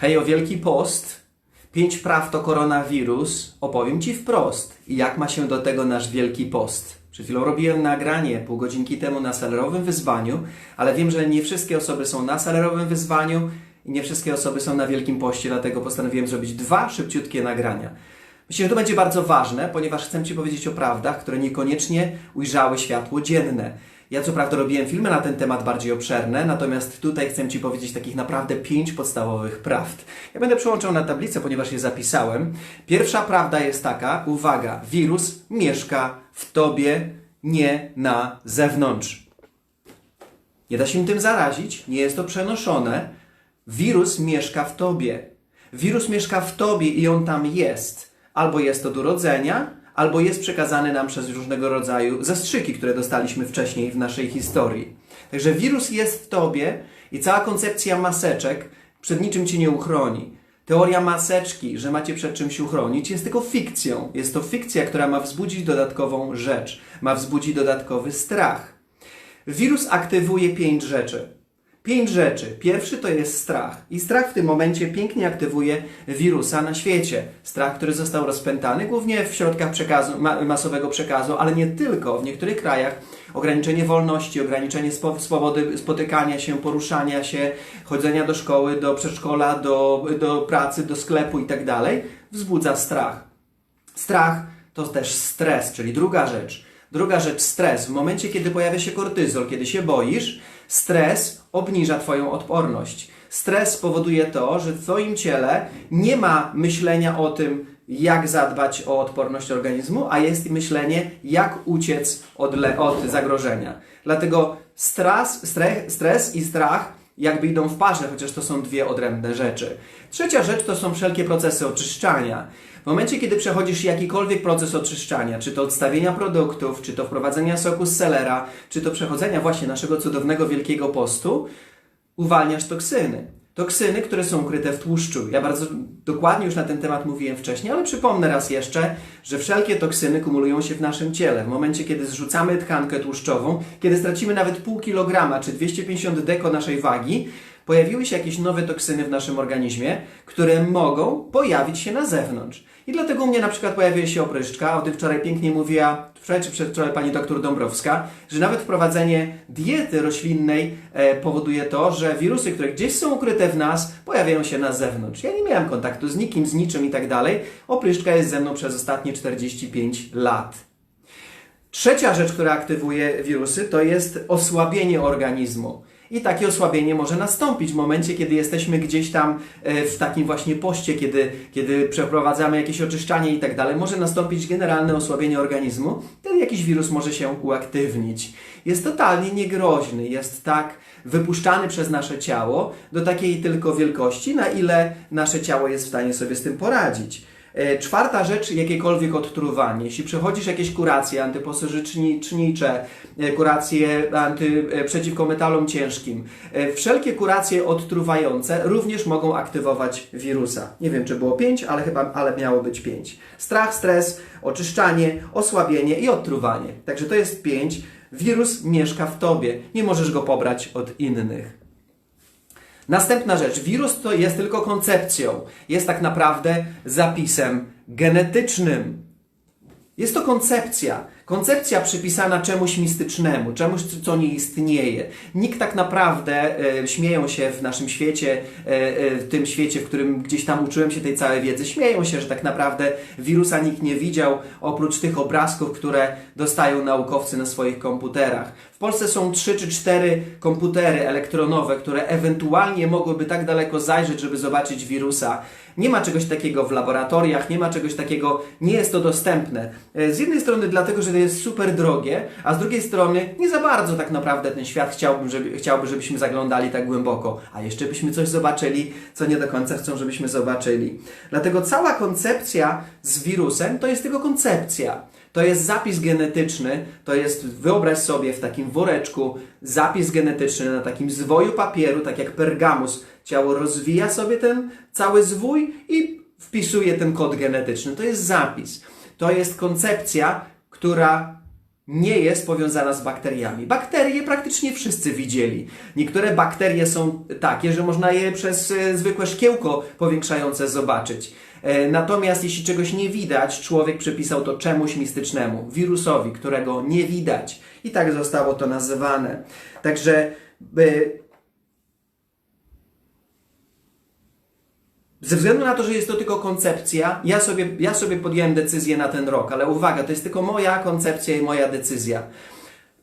Hej, o Wielki Post. Pięć praw to koronawirus. Opowiem Ci wprost. I jak ma się do tego nasz Wielki Post? Przed chwilą robiłem nagranie pół godzinki temu na salerowym wyzwaniu, ale wiem, że nie wszystkie osoby są na salerowym wyzwaniu i nie wszystkie osoby są na Wielkim Poście, dlatego postanowiłem zrobić dwa szybciutkie nagrania. Myślę, że to będzie bardzo ważne, ponieważ chcę Ci powiedzieć o prawdach, które niekoniecznie ujrzały światło dzienne. Ja co prawda robiłem filmy na ten temat bardziej obszerne, natomiast tutaj chcę Ci powiedzieć takich naprawdę pięć podstawowych prawd. Ja będę przełączał na tablicę, ponieważ je zapisałem. Pierwsza prawda jest taka, uwaga, wirus mieszka w Tobie, nie na zewnątrz. Nie da się tym zarazić, nie jest to przenoszone. Wirus mieszka w Tobie. Wirus mieszka w Tobie i on tam jest. Albo jest to do rodzenia, albo jest przekazany nam przez różnego rodzaju zastrzyki, które dostaliśmy wcześniej w naszej historii. Także wirus jest w Tobie i cała koncepcja maseczek przed niczym Cię nie uchroni. Teoria maseczki, że macie przed czymś uchronić, jest tylko fikcją. Jest to fikcja, która ma wzbudzić dodatkową rzecz, ma wzbudzić dodatkowy strach. Wirus aktywuje pięć rzeczy. Pięć rzeczy. Pierwszy to jest strach. I strach w tym momencie pięknie aktywuje wirusa na świecie. Strach, który został rozpętany głównie w środkach przekazu, ma, masowego przekazu, ale nie tylko. W niektórych krajach ograniczenie wolności, ograniczenie swobody spotykania się, poruszania się, chodzenia do szkoły, do przedszkola, do, do pracy, do sklepu itd. wzbudza strach. Strach to też stres, czyli druga rzecz. Druga rzecz, stres. W momencie, kiedy pojawia się kortyzol, kiedy się boisz, stres obniża Twoją odporność. Stres powoduje to, że w Twoim ciele nie ma myślenia o tym, jak zadbać o odporność organizmu, a jest myślenie, jak uciec od, od zagrożenia. Dlatego stres, stre- stres i strach jakby idą w parze, chociaż to są dwie odrębne rzeczy. Trzecia rzecz to są wszelkie procesy oczyszczania. W momencie, kiedy przechodzisz jakikolwiek proces oczyszczania, czy to odstawienia produktów, czy to wprowadzenia soku z selera, czy to przechodzenia właśnie naszego cudownego Wielkiego Postu, uwalniasz toksyny. Toksyny, które są ukryte w tłuszczu. Ja bardzo dokładnie już na ten temat mówiłem wcześniej, ale przypomnę raz jeszcze, że wszelkie toksyny kumulują się w naszym ciele. W momencie, kiedy zrzucamy tkankę tłuszczową, kiedy stracimy nawet pół kilograma czy 250 deko naszej wagi, pojawiły się jakieś nowe toksyny w naszym organizmie, które mogą pojawić się na zewnątrz. I dlatego u mnie na przykład pojawiła się opryszczka, o tym wczoraj pięknie mówiła, wczoraj czy przedwczoraj pani doktor Dąbrowska, że nawet wprowadzenie diety roślinnej e, powoduje to, że wirusy, które gdzieś są ukryte w nas, pojawiają się na zewnątrz. Ja nie miałem kontaktu z nikim, z niczym i tak dalej. Opryszczka jest ze mną przez ostatnie 45 lat. Trzecia rzecz, która aktywuje wirusy, to jest osłabienie organizmu. I takie osłabienie może nastąpić w momencie, kiedy jesteśmy gdzieś tam e, w takim właśnie poście, kiedy, kiedy przeprowadzamy jakieś oczyszczanie i tak dalej. Może nastąpić generalne osłabienie organizmu, wtedy jakiś wirus może się uaktywnić. Jest totalnie niegroźny, jest tak wypuszczany przez nasze ciało do takiej tylko wielkości, na ile nasze ciało jest w stanie sobie z tym poradzić. E, Czwarta rzecz, jakiekolwiek odtruwanie. Jeśli przechodzisz jakieś kuracje antyposyżycznicze, e, kuracje anty, e, przeciwko metalom ciężkim, wszelkie kuracje odtruwające również mogą aktywować wirusa. Nie wiem, czy było pięć, ale chyba ale miało być pięć. Strach, stres, oczyszczanie, osłabienie i odtruwanie. Także to jest pięć. Wirus mieszka w tobie. Nie możesz go pobrać od innych. Następna rzecz. Wirus to jest tylko koncepcją. Jest tak naprawdę zapisem genetycznym. Jest to koncepcja. Koncepcja przypisana czemuś mistycznemu, czemuś, co nie istnieje. Nikt tak naprawdę, e, śmieją się w naszym świecie, e, e, w tym świecie, w którym gdzieś tam uczyłem się tej całej wiedzy, śmieją się, że tak naprawdę wirusa nikt nie widział, oprócz tych obrazków, które dostają naukowcy na swoich komputerach. W Polsce są trzy czy cztery komputery elektronowe, które ewentualnie mogłyby tak daleko zajrzeć, żeby zobaczyć wirusa. Nie ma czegoś takiego w laboratoriach, nie ma czegoś takiego, nie jest to dostępne. E, Z jednej strony dlatego, że to jest super drogie, a z drugiej strony nie za bardzo tak naprawdę ten świat chciałbym, żeby, chciałby, żebyśmy zaglądali tak głęboko, a jeszcze byśmy coś zobaczyli, co nie do końca chcą, żebyśmy zobaczyli. Dlatego cała koncepcja z wirusem to jest tylko koncepcja. To jest zapis genetyczny, to jest, wyobraź sobie w takim woreczku, zapis genetyczny na takim zwoju papieru, tak jak pergamus. Ciało rozwija sobie ten cały zwój i wpisuje ten kod genetyczny. To jest zapis. To jest koncepcja, która nie jest powiązana z bakteriami. Bakterie praktycznie wszyscy widzieli. Niektóre bakterie są takie, że można je przez e, zwykłe szkiełko powiększające zobaczyć. E, Natomiast jeśli czegoś nie widać, człowiek przypisał to czemuś mistycznemu, wirusowi, którego nie widać. I tak zostało to nazywane. Także Ze względu na to, że jest to tylko koncepcja, ja sobie, ja sobie podjąłem decyzję na ten rok, ale uwaga, to jest tylko moja koncepcja i moja decyzja.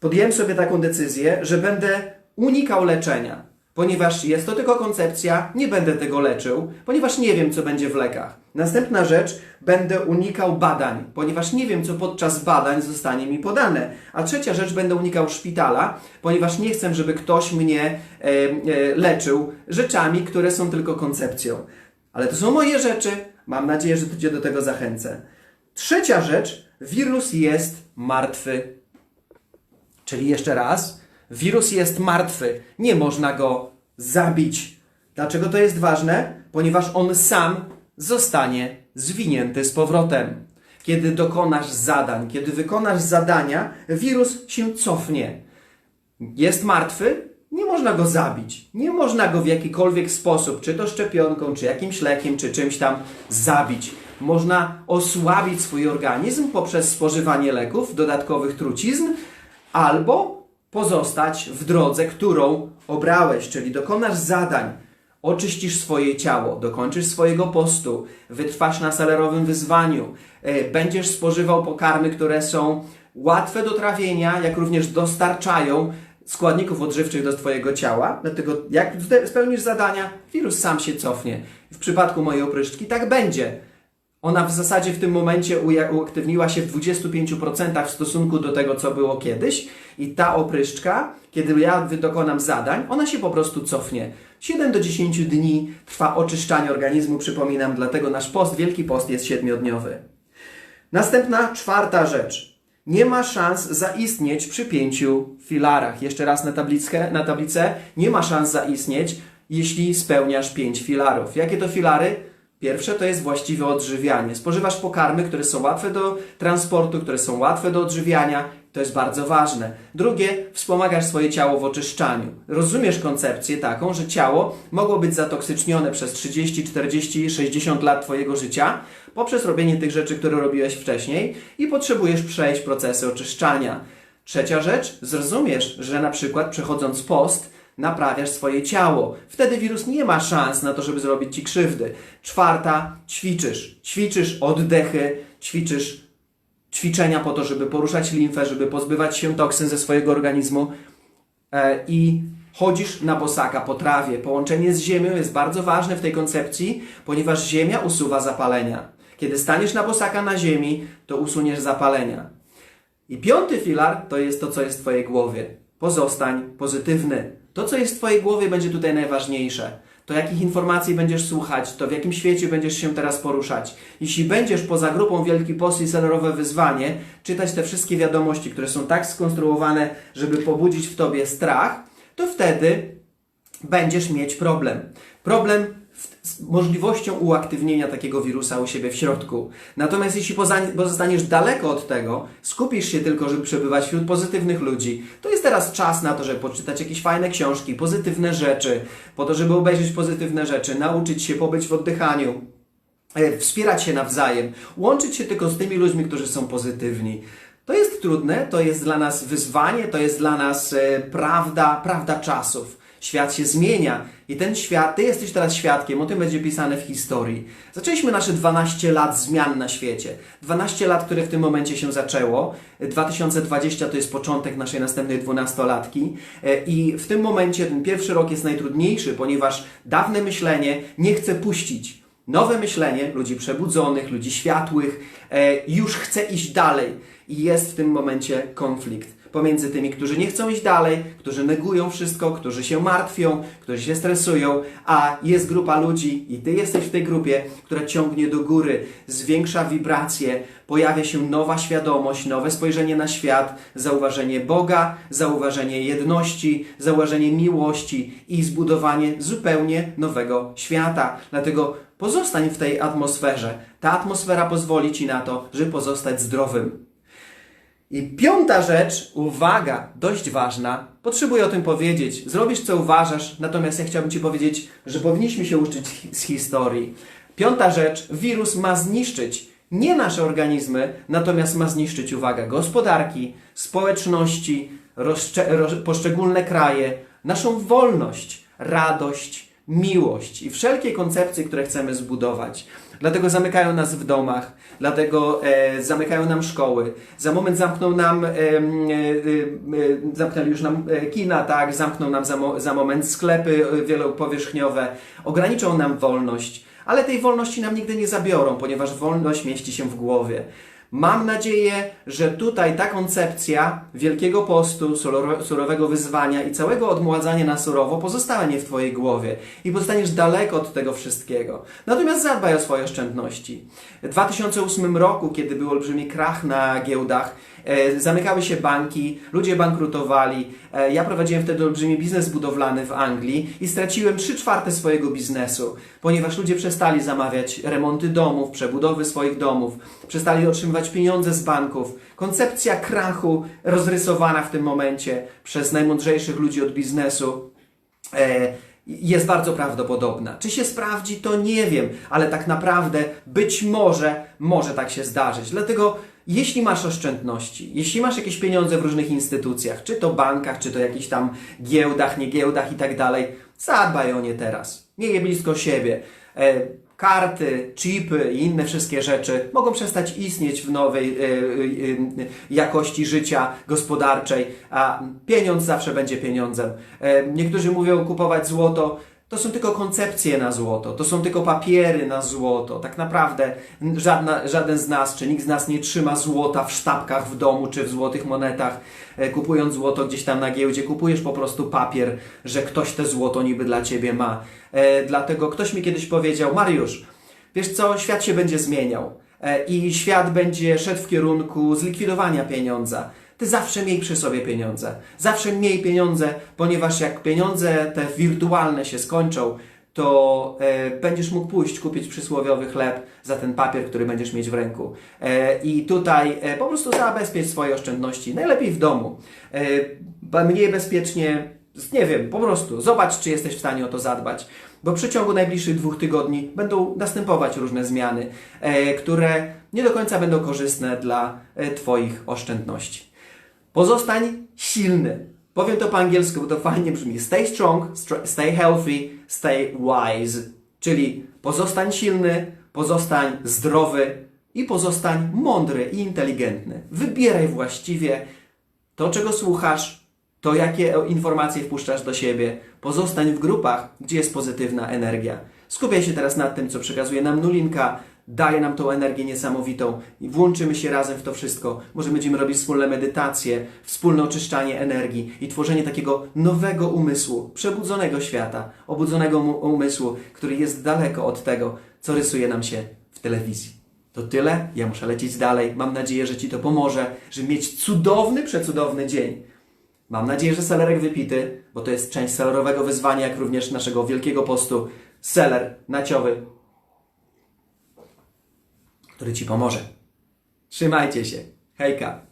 Podjąłem sobie taką decyzję, że będę unikał leczenia, ponieważ jest to tylko koncepcja, nie będę tego leczył, ponieważ nie wiem, co będzie w lekach. Następna rzecz, będę unikał badań, ponieważ nie wiem, co podczas badań zostanie mi podane. A trzecia rzecz, będę unikał szpitala, ponieważ nie chcę, żeby ktoś mnie e, e, leczył rzeczami, które są tylko koncepcją. Ale to są moje rzeczy. Mam nadzieję, że to Cię do tego zachęcę. Trzecia rzecz. Wirus jest martwy. Czyli jeszcze raz. Wirus jest martwy. Nie można go zabić. Dlaczego to jest ważne? Ponieważ on sam zostanie zwinięty z powrotem. Kiedy dokonasz zadań, kiedy wykonasz zadania, wirus się cofnie. Jest martwy, nie można go zabić. Nie można go w jakikolwiek sposób, czy to szczepionką, czy jakimś lekiem, czy czymś tam zabić. Można osłabić swój organizm poprzez spożywanie leków, dodatkowych trucizn, albo pozostać w drodze, którą obrałeś, czyli dokonasz zadań, oczyścisz swoje ciało, dokończysz swojego postu, wytrwasz na salerowym wyzwaniu, e, będziesz spożywał pokarmy, które są łatwe do trawienia, jak również dostarczają składników odżywczych do Twojego ciała. Dlatego jak spełnisz zadania, wirus sam się cofnie. W przypadku mojej opryszczki tak będzie. Ona w zasadzie w tym momencie uaktywniła się w 25% w stosunku do tego, co było kiedyś. I ta opryszczka, kiedy ja dokonam zadań, ona się po prostu cofnie. 7 do 10 dni trwa oczyszczanie organizmu, przypominam, dlatego nasz post, Wielki Post jest siedmiodniowy. Następna, czwarta rzecz nie ma szans zaistnieć przy pięciu filarach. Jeszcze raz na, tablickę, na tablicę. Nie ma szans zaistnieć, jeśli spełniasz pięć filarów. Jakie to filary? Pierwsze to jest właściwe odżywianie. Spożywasz pokarmy, które są łatwe do transportu, które są łatwe do odżywiania. To jest bardzo ważne. Drugie, wspomagasz swoje ciało w oczyszczaniu. Rozumiesz koncepcję taką, że ciało mogło być zatoksycznione przez 30, 40, 60 lat Twojego życia poprzez robienie tych rzeczy, które robiłeś wcześniej i potrzebujesz przejść procesy oczyszczania. Trzecia rzecz, zrozumiesz, że na przykład przechodząc post, naprawiasz swoje ciało. Wtedy wirus nie ma szans na to, żeby zrobić ci krzywdy. Czwarta, ćwiczysz. Ćwiczysz oddechy, ćwiczysz ćwiczenia po to, żeby poruszać limfę, żeby pozbywać się toksyn ze swojego organizmu e, i chodzisz na bosaka po trawie. Połączenie z ziemią jest bardzo ważne w tej koncepcji, ponieważ ziemia usuwa zapalenia. Kiedy staniesz na bosaka na ziemi, to usuniesz zapalenia. I piąty filar to jest to, co jest w Twojej głowie. Pozostań pozytywny. To, co jest w Twojej głowie, będzie tutaj najważniejsze. To, jakich informacji będziesz słuchać, to w jakim świecie będziesz się teraz poruszać. Jeśli będziesz poza grupą Wielki Post i Selerowe Wyzwanie, czytać te wszystkie wiadomości, które są tak skonstruowane, żeby pobudzić w Tobie strach, to wtedy będziesz mieć problem. Problem z możliwością uaktywnienia takiego wirusa u siebie w środku. Natomiast jeśli pozostaniesz daleko od tego, skupisz się tylko, żeby przebywać wśród pozytywnych ludzi, to jest teraz czas na to, żeby poczytać jakieś fajne książki, pozytywne rzeczy, po to, żeby obejrzeć pozytywne rzeczy, nauczyć się pobyć w oddychaniu, e, wspierać się nawzajem, łączyć się tylko z tymi ludźmi, którzy są pozytywni. To jest trudne, to jest dla nas wyzwanie, to jest dla nas e, prawda, prawda czasów. Świat się zmienia i ten świat, ty jesteś teraz świadkiem, o tym będzie pisane w historii. Zaczęliśmy nasze 12 lat zmian na świecie. 12 lat, które w tym momencie się zaczęło. 2020 to jest początek naszej następnej dwunastolatki e, i w tym momencie ten pierwszy rok jest najtrudniejszy, ponieważ dawne myślenie nie chce puścić. Nowe myślenie ludzi przebudzonych, ludzi światłych e, już chce iść dalej i jest w tym momencie konflikt pomiędzy tymi, którzy nie chcą iść dalej, którzy negują wszystko, którzy się martwią, którzy się stresują, a jest grupa ludzi i ty jesteś w tej grupie, która ciągnie do góry, zwiększa wibracje, pojawia się nowa świadomość, nowe spojrzenie na świat, zauważenie Boga, zauważenie jedności, zauważenie miłości i zbudowanie zupełnie nowego świata. Dlatego pozostań w tej atmosferze. Ta atmosfera pozwoli ci na to, żeby pozostać zdrowym. I piąta rzecz, uwaga, dość ważna, potrzebuję o tym powiedzieć. Zrobisz co uważasz, natomiast ja chciałbym Ci powiedzieć, że powinniśmy się uczyć z historii. Piąta rzecz, wirus ma zniszczyć nie nasze organizmy, natomiast ma zniszczyć, uwaga, gospodarki, społeczności, poszczególne kraje, naszą wolność, radość, miłość i wszelkie koncepcje, które chcemy zbudować. Dlatego zamykają nas w domach, dlatego e, zamykają nam szkoły. Za moment zamkną nam, e, e, e, zamknęli już nam e, kina, tak, zamkną nam za, mo- za moment sklepy e, wielopowierzchniowe, ograniczą nam wolność, ale tej wolności nam nigdy nie zabiorą, ponieważ wolność mieści się w głowie. Mam nadzieję, że tutaj ta koncepcja Wielkiego Postu, surowego wyzwania i całego odmładzania na surowo pozostanie w Twojej głowie i pozostaniesz daleko od tego wszystkiego. Natomiast zadbaj o swoje oszczędności. W 2008 roku, kiedy był olbrzymi krach na giełdach, e, zamykały się banki, ludzie bankrutowali. E, ja prowadziłem wtedy olbrzymi biznes budowlany w Anglii i straciłem 3 czwarte swojego biznesu, ponieważ ludzie przestali zamawiać remonty domów, przebudowy swoich domów, przestali otrzymywać pieniądze z banków. Koncepcja krachu rozrysowana w tym momencie przez najmądrzejszych ludzi od biznesu e, jest bardzo prawdopodobna. Czy się sprawdzi, to nie wiem, ale tak naprawdę być może może tak się zdarzyć. Dlatego jeśli masz oszczędności, jeśli masz jakieś pieniądze w różnych instytucjach, czy to bankach, czy to jakichś tam giełdach, nie giełdach i tak dalej, zadbaj o nie teraz. Miej je blisko siebie. Karty, chipy i inne wszystkie rzeczy mogą przestać istnieć w nowej e, e, e, jakości życia gospodarczej, a pieniądz zawsze będzie pieniądzem. E, niektórzy mówią kupować złoto. To są tylko koncepcje na złoto, to są tylko papiery na złoto. Tak naprawdę żadna, żaden z nas, czy nikt z nas nie trzyma złota w sztabkach w domu, czy w złotych monetach. E, Kupując złoto gdzieś tam na giełdzie, kupujesz po prostu papier, że ktoś te złoto niby dla ciebie ma. E, dlatego ktoś mi kiedyś powiedział, Mariusz, wiesz co, świat się będzie zmieniał e, i świat będzie szedł w kierunku zlikwidowania pieniądza. Ty zawsze miej przy sobie pieniądze. Zawsze miej pieniądze, ponieważ jak pieniądze te wirtualne się skończą, to e, będziesz mógł pójść kupić przysłowiowy chleb za ten papier, który będziesz mieć w ręku. E, I tutaj e, po prostu zabezpiecz swoje oszczędności. Najlepiej w domu. E, mniej bezpiecznie, nie wiem, po prostu zobacz, czy jesteś w stanie o to zadbać. Bo w przeciągu najbliższych dwóch tygodni będą następować różne zmiany, e, które nie do końca będą korzystne dla e, Twoich oszczędności. Pozostań silny. Powiem to po angielsku, bo to fajnie brzmi. Stay strong, str- stay healthy, stay wise. Czyli pozostań silny, pozostań zdrowy i pozostań mądry i inteligentny. Wybieraj właściwie to, czego słuchasz, to jakie informacje wpuszczasz do siebie. Pozostań w grupach, gdzie jest pozytywna energia. Skupiaj się teraz nad tym, co przekazuje nam Nulinka, daje nam tą energię niesamowitą i włączymy się razem w to wszystko. Może będziemy robić wspólne medytacje, wspólne oczyszczanie energii i tworzenie takiego nowego umysłu, przebudzonego świata, obudzonego umysłu, który jest daleko od tego, co rysuje nam się w telewizji. To tyle, ja muszę lecieć dalej. Mam nadzieję, że Ci to pomoże, żeby mieć cudowny, przecudowny dzień. Mam nadzieję, że selerek wypity, bo to jest część selerowego wyzwania, jak również naszego wielkiego postu. Seler naciowy, który Ci pomoże. Trzymajcie się. Hejka.